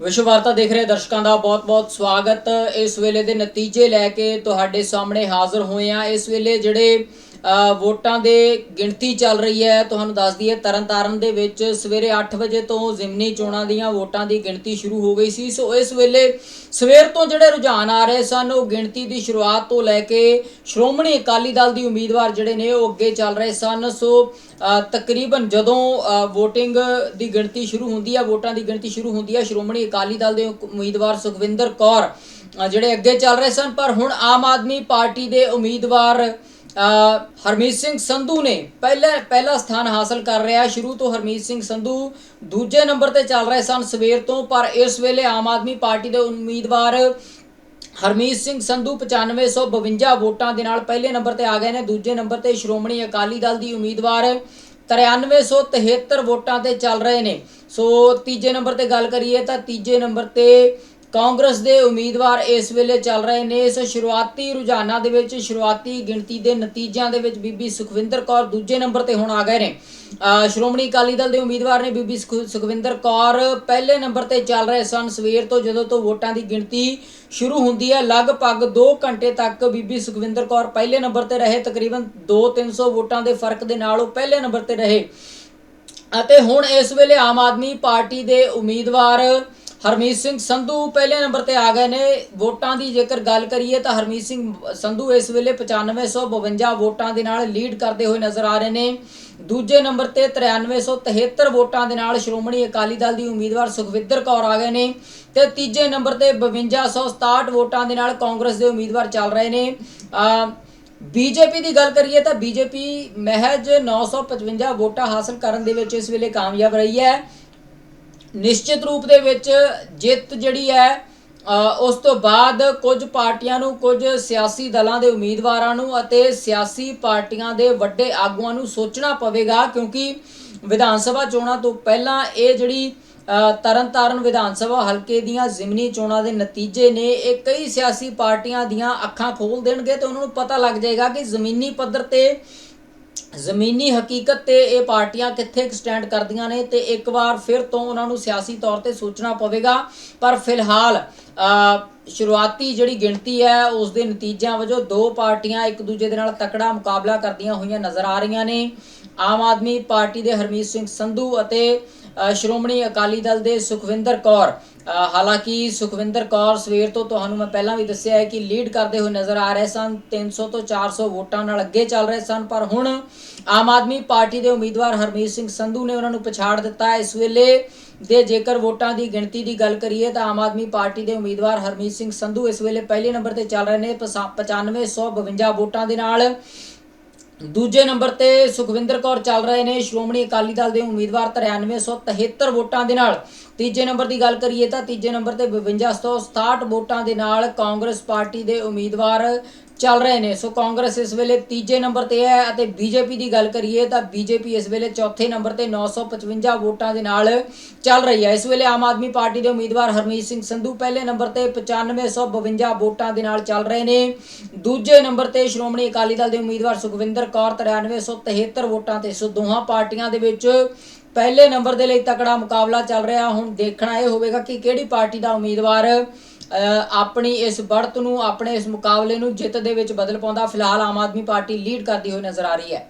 ਵਿਸ਼ਵ ਵਾਰਤਾ ਦੇਖ ਰਹੇ ਦਰਸ਼ਕਾਂ ਦਾ ਬਹੁਤ-ਬਹੁਤ ਸਵਾਗਤ। ਇਸ ਵੇਲੇ ਦੇ ਨਤੀਜੇ ਲੈ ਕੇ ਤੁਹਾਡੇ ਸਾਹਮਣੇ ਹਾਜ਼ਰ ਹੋਏ ਆ ਇਸ ਵੇਲੇ ਜਿਹੜੇ ਵੋਟਾਂ ਦੇ ਗਿਣਤੀ ਚੱਲ ਰਹੀ ਹੈ। ਤੁਹਾਨੂੰ ਦੱਸ ਦਈਏ ਤਰਨਤਾਰਨ ਦੇ ਵਿੱਚ ਸਵੇਰੇ 8 ਵਜੇ ਤੋਂ ਜ਼ਿਮਨੀ ਚੋਣਾਂ ਦੀਆਂ ਵੋਟਾਂ ਦੀ ਗਿਣਤੀ ਸ਼ੁਰੂ ਹੋ ਗਈ ਸੀ। ਸੋ ਇਸ ਵੇਲੇ ਸਵੇਰ ਤੋਂ ਜਿਹੜੇ ਰੁਝਾਨ ਆ ਰਹੇ ਸਨ ਉਹ ਗਿਣਤੀ ਦੀ ਸ਼ੁਰੂਆਤ ਤੋਂ ਲੈ ਕੇ ਸ਼੍ਰੋਮਣੀ ਅਕਾਲੀ ਦਲ ਦੀ ਉਮੀਦਵਾਰ ਜਿਹੜੇ ਨੇ ਉਹ ਅੱਗੇ ਚੱਲ ਰਹੇ ਸਨ। ਸੋ ਤਕਰੀਬਨ ਜਦੋਂ ਅ, VOTING ਦੀ ਗਿਣਤੀ ਸ਼ੁਰੂ ਹੁੰਦੀ ਹੈ ਵੋਟਾਂ ਦੀ ਗਿਣਤੀ ਸ਼ੁਰੂ ਹੁੰਦੀ ਹੈ ਸ਼੍ਰੋਮਣੀ ਅਕਾਲੀ ਦਲ ਦੇ ਉਮੀਦਵਾਰ ਸੁਖਵਿੰਦਰ ਕੌਰ ਜਿਹੜੇ ਅੱਗੇ ਚੱਲ ਰਹੇ ਸਨ। ਪਰ ਹੁਣ ਆਮ ਆਦਮੀ ਪਾਰਟੀ ਦੇ ਉਮੀਦਵਾਰ ਹਰਮੀਤ ਸਿੰਘ ਸੰਧੂ ਨੇ ਪਹਿਲੇ, ਪਹਿਲਾ ਸਥਾਨ ਹਾਸਲ ਕਰ ਰਿਹਾ। ਸ਼ੁਰੂ ਤੋਂ ਹਰਮੀਤ ਸਿੰਘ ਸੰਧੂ ਦੂਜੇ ਨੰਬਰ ਤੇ ਚੱਲ ਰਹੇ ਸਨ ਸਵੇਰ ਤੋਂ, ਪਰ ਇਸ ਵੇਲੇ ਆਮ ਆਦਮੀ ਪਾਰਟੀ ਦੇ ਉਮੀਦਵਾਰ ਹਰਮੀਤ ਸਿੰਘ ਸੰਧੂ 9552 ਵੋਟਾਂ ਦੇ ਨਾਲ ਪਹਿਲੇ ਨੰਬਰ ਤੇ ਆ ਗਏ ਨੇ। ਦੂਜੇ ਨੰਬਰ ਤੇ ਸ਼੍ਰੋਮਣੀ ਅਕਾਲੀ ਦਲ ਦੀ ਉਮੀਦਵਾਰ 9373 ਵੋਟਾਂ ਤੇ ਚੱਲ ਰਹੇ ਨੇ। ਸੋ ਤੀਜੇ ਨੰਬਰ ਤੇ ਗੱਲ ਕਰੀਏ ਤਾਂ ਤੀਜੇ ਨੰਬਰ ਤੇ ਕਾਂਗਰਸ ਦੇ ਉਮੀਦਵਾਰ ਇਸ ਵੇਲੇ ਚੱਲ ਰਹੇ ਨੇ। ਇਸ ਸ਼ੁਰੂਆਤੀ ਰੁਝਾਨਾਂ ਦੇ ਵਿੱਚ ਸ਼ੁਰੂਆਤੀ ਗਿਣਤੀ ਦੇ ਨਤੀਜਿਆਂ ਦੇ ਵਿੱਚ ਬੀਬੀ ਸੁਖਵਿੰਦਰ ਕੌਰ ਦੂਜੇ ਨੰਬਰ ਤੇ ਹੁਣ ਆ ਗਏ ਨੇ। ਸ਼੍ਰੋਮਣੀ ਅਕਾਲੀ ਦਲ ਦੇ ਉਮੀਦਵਾਰ ਨੇ ਬੀਬੀ ਸੁਖ- ਸੁਖਵਿੰਦਰ ਕੌਰ ਪਹਿਲੇ ਨੰਬਰ ਤੇ ਚੱਲ ਰਹੇ ਸਨ। ਸਵੇਰ ਤੋਂ ਜਦੋਂ ਤੋਂ ਵੋਟਾਂ ਦੀ ਗਿਣਤੀ ਸ਼ੁਰੂ ਹੁੰਦੀ ਹੈ, ਲਗਭਗ 2 ਘੰਟੇ ਤੱਕ ਬੀਬੀ ਸੁਖਵਿੰਦਰ ਕੌਰ ਪਹਿਲੇ ਨੰਬਰ ਤੇ ਰਹੇ। ਤਕਰੀਬਨ 2-300 ਵੋਟਾਂ ਦੇ ਫ਼ਰਕ ਦੇ ਨਾਲ ਉਹ ਪਹਿਲੇ ਨੰਬਰ ਤੇ ਰਹੇ। ਅਤੇ ਹੁਣ ਇਸ ਵੇਲੇ ਆਮ ਆਦਮੀ ਪਾਰਟੀ ਦੇ ਉਮੀਦਵਾਰ ਹਰਮੀਤ ਸਿੰਘ ਸੰਧੂ ਪਹਿਲੇ ਨੰਬਰ ਤੇ ਆ ਗਏ ਨੇ। ਵੋਟਾਂ ਦੀ ਜੇਕਰ ਗੱਲ ਕਰੀਏ ਤਾਂ ਹਰਮੀਤ ਸਿੰਘ ਸੰਧੂ ਇਸ ਵੇਲੇ 9552 ਵੋਟਾਂ ਦੇ ਨਾਲ ਲੀਡ ਕਰਦੇ ਹੋਏ ਨਜ਼ਰ ਆ ਰਹੇ ਨੇ। ਦੂਜੇ ਨੰਬਰ ਤੇ 9373 ਵੋਟਾਂ ਦੇ ਨਾਲ ਸ਼੍ਰੋਮਣੀ ਅਕਾਲੀ ਦਲ ਦੀ ਉਮੀਦਵਾਰ ਸੁਖਵਿੰਦਰ ਕੌਰ ਆ ਗਏ ਨੇ ਤੇ ਤੀਜੇ ਨੰਬਰ ਤੇ 5267 ਵੋਟਾਂ ਦੇ ਨਾਲ ਕਾਂਗਰਸ ਦੇ ਉਮੀਦਵਾਰ ਚੱਲ ਰਹੇ ਨੇ। ਅ ਬੀਜੇਪੀ ਦੀ ਗੱਲ ਕਰੀਏ ਤਾਂ ਬੀਜੇਪੀ ਮਹਿਜ 955 ਵੋਟਾਂ ਹਾਸਲ ਕਰਨ ਦੇ ਵਿੱਚ ਇਸ ਵੇਲੇ ਕਾਮਯਾਬ ਰਹੀ ਹੈ। ਨਿਸ਼ਚਿਤ ਰੂਪ ਦੇ ਵਿੱਚ ਜਿੱਤ ਜਿਹੜੀ ਹੈ ਉਸ ਤੋਂ ਬਾਅਦ ਕੁਝ ਪਾਰਟੀਆਂ ਨੂੰ ਕੁਝ ਸਿਆਸੀ ਦਲਾਂ ਦੇ ਉਮੀਦਵਾਰਾਂ ਨੂੰ ਅਤੇ ਸਿਆਸੀ ਪਾਰਟੀਆਂ ਦੇ ਵੱਡੇ ਆਗੂਆਂ ਨੂੰ ਸੋਚਣਾ ਪਵੇਗਾ ਕਿਉਂਕਿ ਵਿਧਾਨ ਸਭਾ ਚੋਣਾਂ ਤੋਂ ਪਹਿਲਾਂ ਇਹ ਜਿਹੜੀ ਅ, ਤਰਨਤਾਰਨ ਵਿਧਾਨ ਸਭਾ ਹਲਕੇ ਦੀਆਂ ਜ਼ਿਮਨੀ ਚੋਣਾਂ ਦੇ ਨਤੀਜੇ ਨੇ ਇਹ ਕਈ ਸਿਆਸੀ ਪਾਰਟੀਆਂ ਦੀਆਂ ਅੱਖਾਂ ਖੋਲ ਦੇਣਗੇ ਤੇ ਉਹਨਾਂ ਨੂੰ ਪਤਾ ਲੱਗ ਜਾਏਗਾ ਕਿ ਜ਼ਮੀਨੀ ਪੱਧਰ ਤੇ ਜ਼ਮੀਨੀ ਹਕੀਕਤ ਤੇ ਇਹ ਪਾਰਟੀਆਂ ਕਿੱਥੇ ਸਟੈਂਡ ਕਰਦੀਆਂ ਨੇ ਤੇ ਇੱਕ ਵਾਰ ਫਿਰ ਤੋਂ ਉਹਨਾਂ ਨੂੰ ਸਿਆਸੀ ਤੌਰ ਤੇ ਸੋਚਣਾ ਪਵੇਗਾ। ਪਰ ਫਿਲਹਾਲ ਸ਼ੁਰੂਆਤੀ ਜਿਹੜੀ ਗਿਣਤੀ ਹੈ, ਉਸ ਦੇ ਨਤੀਜਿਆਂ ਵਜੋਂ ਦੋ ਪਾਰਟੀਆਂ ਇੱਕ ਦੂਜੇ ਦੇ ਨਾਲ ਤਕੜਾ ਮੁਕਾਬਲਾ ਕਰਦੀਆਂ ਹੋਈਆਂ ਨਜ਼ਰ ਆ ਰਹੀਆਂ ਨੇ। ਆਮ ਆਦਮੀ ਪਾਰਟੀ ਦੇ ਹਰਮੀਤ ਸਿੰਘ ਸੰਧੂ ਅਤੇ ਸ਼੍ਰੋਮਣੀ ਅਕਾਲੀ ਦਲ ਦੇ ਸੁਖਵਿੰਦਰ ਕੌਰ। ਹਾਲਾਂਕਿ ਸੁਖਵਿੰਦਰ ਕੌਰ ਸਵੇਰ ਤੋਂ ਤੁਹਾਨੂੰ ਮੈਂ ਪਹਿਲਾਂ ਵੀ ਦੱਸਿਆ ਹੈ ਕਿ ਲੀਡ ਕਰਦੇ ਹੋਏ ਨਜ਼ਰ ਆ ਰਹੇ ਸਨ 300 ਤੋਂ 400 ਵੋਟਾਂ ਨਾਲ ਅੱਗੇ ਚੱਲ ਰਹੇ ਸਨ, ਪਰ ਹੁਣ ਆਮ ਆਦਮੀ ਪਾਰਟੀ ਦੇ ਉਮੀਦਵਾਰ ਹਰਮੀਤ ਸਿੰਘ ਸੰਧੂ ਨੇ ਉਹਨਾਂ ਨੂੰ ਪਛਾੜ ਦਿੱਤਾ ਇਸ ਵੇਲੇ ਦੇ ਜੇਕਰ ਵੋਟਾਂ ਦੀ ਗਿਣਤੀ ਦੀ ਗੱਲ ਕਰੀਏ ਤਾਂ ਆਮ ਆਦਮੀ ਪਾਰਟੀ ਦੇ ਉਮੀਦਵਾਰ ਹਰਮੀਤ ਸਿੰਘ ਸੰਧੂ ਇਸ ਵੇਲੇ ਪਹਿਲੇ ਨੰਬਰ ਤੇ ਚੱਲ ਰਹੇ ਨੇ 9552 ਵੋਟਾਂ ਦੇ ਨਾਲ। ਦੂਜੇ ਨੰਬਰ ਤੇ ਸੁਖਵਿੰਦਰ ਕੌਰ ਚੱਲ ਰਹੇ ਨੇ। ਸ਼੍ਰੋਮਣੀ ਅਕਾਲੀ ਦਲ ਦੇ ਉਮੀਦਵਾਰ 9373 ਵੋਟਾਂ ਦੇ ਨਾਲ। ਤੀਜੇ ਨੰਬਰ ਦੀ ਗੱਲ ਕਰੀਏ ਤਾਂ ਤੀਜੇ ਨੰਬਰ ਤੇ 5267 ਵੋਟਾਂ ਦੇ ਨਾਲ ਕਾਂਗਰਸ ਪਾਰਟੀ ਦੇ ਉਮੀਦਵਾਰ ਚੱਲ ਰਹੇ ਨੇ। ਸੋ ਕਾਂਗਰਸ ਇਸ ਵੇਲੇ ਤੀਜੇ ਨੰਬਰ ਤੇ ਹੈ ਅਤੇ ਬੀਜੇਪੀ ਦੀ ਗੱਲ ਕਰੀਏ ਤਾਂ ਬੀਜੇਪੀ ਇਸ ਵੇਲੇ ਚੌਥੇ ਨੰਬਰ ਤੇ 955 ਵੋਟਾਂ ਦੇ ਨਾਲ ਚੱਲ ਰਹੀ ਹੈ। ਇਸ ਵੇਲੇ ਆਮ ਆਦਮੀ ਪਾਰਟੀ ਦੇ ਉਮੀਦਵਾਰ ਹਰਮੀਤ ਸਿੰਘ ਸੰਧੂ ਪਹਿਲੇ ਨੰਬਰ ਤੇ 9552 ਵੋਟਾਂ ਦੇ ਨਾਲ ਚੱਲ ਰਹੇ ਨੇ। ਦੂਜੇ ਨੰਬਰ ਤੇ ਸ਼੍ਰੋਮਣੀ ਅਕਾਲੀ ਦਲ ਦੇ ਉਮੀਦਵਾਰ ਸੁਖਵਿੰਦਰ ਕੌਰ 9373 ਵੋਟਾਂ ਤੇ। ਸੋ ਦੋਹਾਂ ਪਾਰਟੀਆਂ ਦੇ ਵਿੱਚ ਪਹਿਲੇ ਨੰਬਰ ਦੇ ਲਈ ਤਕੜਾ ਮੁਕਾਬਲਾ ਚੱਲ ਰਿਹਾ। ਹੁਣ ਦੇਖਣਾ ਇਹ ਹੋਵੇਗਾ ਕਿ ਕਿਹੜੀ ਪਾਰਟੀ ਦਾ ਉਮੀਦਵਾਰ ਆਪਣੀ ਇਸ ਬੜਤ ਨੂੰ, ਆਪਣੇ ਇਸ ਮੁਕਾਬਲੇ ਨੂੰ ਜਿੱਤ ਦੇ ਵਿੱਚ ਬਦਲ ਪਾਉਂਦਾ ਫਿਲਹਾਲ ਆਮ ਆਦਮੀ ਪਾਰਟੀ ਲੀਡ ਕਰਦੀ ਹੋਈ ਨਜ਼ਰ ਆ ਰਹੀ ਹੈ।